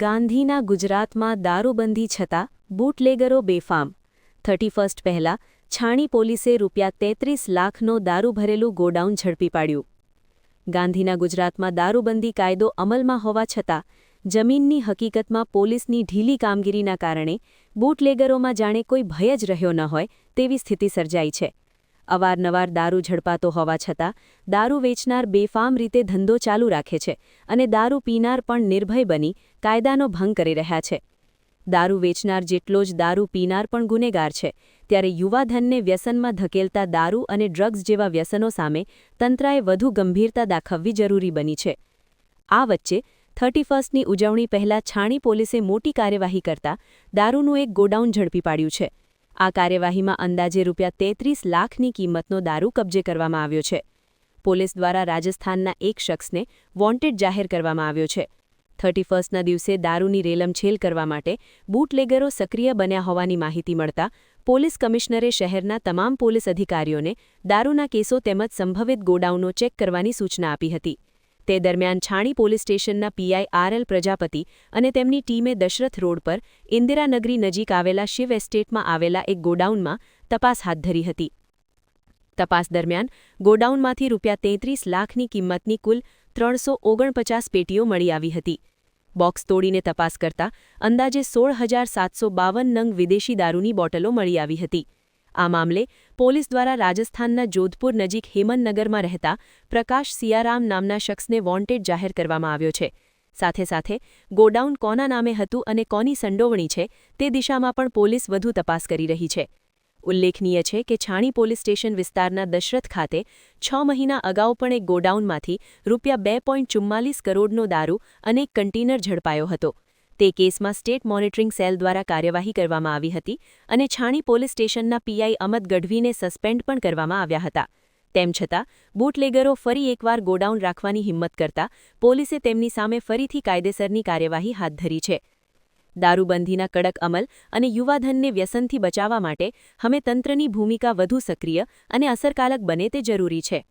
ગાંધીના ગુજરાતમાં દારૂબંધી છતાં બૂટલેગરો બેફામ. થર્ટી ફર્સ્ટ પહેલાં છાણી પોલીસે રૂપિયા તેત્રીસ લાખનો દારૂ ભરેલું ગોડાઉન ઝડપી પાડ્યું. ગાંધીના ગુજરાતમાં દારૂબંધી કાયદો અમલમાં હોવા છતાં જમીનની હકીકતમાં પોલીસની ઢીલી કામગીરીના કારણે બૂટલેગરોમાં જાણે કોઈ ભય જ રહ્યો ન હોય તેવી સ્થિતિ સર્જાઈ છે. અવારનવાર દારૂ ઝડપાતો હોવા છતાં દારૂ વેચનાર બેફામ રીતે ધંધો ચાલુ રાખે છે અને દારૂ પીનાર પણ નિર્ભય બની કાયદાનો ભંગ કરી રહ્યા છે. દારૂ વેચનાર જેટલો જ દારૂ પીનાર પણ ગુનેગાર છે. ત્યારે યુવાધનને વ્યસનમાં ધકેલતા દારૂ અને ડ્રગ્સ જેવા વ્યસનો સામે તંત્રએ વધુ ગંભીરતા દાખવવી જરૂરી બની છે. આ વચ્ચે થર્ટી ફર્સ્ટની ઉજવણી પહેલાં છાણી પોલીસે મોટી કાર્યવાહી કરતા દારૂનું એક ગોડાઉન ઝડપી પાડ્યું છે. આ કાર્યવાહીમાં અંદાજે રૂપિયા તેત્રીસ લાખની કિંમતનો દારૂ કબજે કરવામાં આવ્યો છે. પોલીસ દ્વારા રાજસ્થાનના એક શખ્સને વોન્ટેડ જાહેર કરવામાં આવ્યો છે. થર્ટી ફર્સ્ટના દિવસે દારૂની રેલમછેલ કરવા માટે બૂટલેગરો સક્રિય બન્યા હોવાની માહિતી મળતા પોલીસ કમિશનરે શહેરના તમામ પોલીસ અધિકારીઓને દારૂના કેસો તેમજ સંભવિત ગોડાઉનો ચેક કરવાની સૂચના આપી હતી. તે દરમિયાન છાણી પોલીસ સ્ટેશનના પીઆઈ આરએલ પ્રજાપતિ અને તેમની ટીમે દશરથ રોડ પર ઇન્દિરાનગરી નજીક આવેલા શિવ એસ્ટેટમાં આવેલા એક ગોડાઉનમાં તપાસ હાથ ધરી હતી. તપાસ દરમિયાન ગોડાઉનમાંથી રૂપિયા તેત્રીસ લાખની કિંમતની કુલ ત્રણસો ઓગણપચાસ પેટીઓ મળી આવી હતી. બોક્સ તોડીને તપાસ કરતા અંદાજે સોળ હજાર સાતસો બાવન નંગ વિદેશી દારૂની બોટલો મળી આવી હતી. આ મામલે પોલીસ દ્વારા રાજસ્થાનના જોધપુર નજીક હેમનનગરમાં રહેતા પ્રકાશ સિયારામ નામના શખ્સને વોન્ટેડ જાહેર કરવામાં આવ્યો છે. સાથે સાથે ગોડાઉન કોના નામે હતું અને કોની સંડોવણી છે તે દિશામાં પણ પોલીસ વધુ તપાસ કરી રહી છે. ઉલ્લેખનીય છે કે છાણી પોલીસ સ્ટેશન વિસ્તારના દશરથ ખાતે છ મહિના અગાઉ પણ એક ગોડાઉનમાંથી રૂપિયા બે કરોડનો દારૂ અને એક કન્ટેનર ઝડપાયો હતો. તે કેસમાં સ્ટેટ મોનિટરિંગ સેલ દ્વારા કાર્યવાહી કરવામાં આવી હતી અને છાણી પોલીસ સ્ટેશનના પીઆઈ અમદ ગઢવીને સસ્પેન્ડ પણ કરવામાં આવ્યા હતા. તેમ છતાં, બૂટલેગરો ફરી એકવાર ગોડાઉન રાખવાની હિંમત કરતા પોલીસે તેમની સામે ફરીથી કાયદેસરની કાર્યવાહી હાથ ધરી છે. દારૂબંધીના કડક અમલ અને યુવાધનને વ્યસનથી બચાવવા માટે, હમે તંત્રની ભૂમિકા વધુ સક્રિય અને અસરકારક બને તે જરૂરી છે.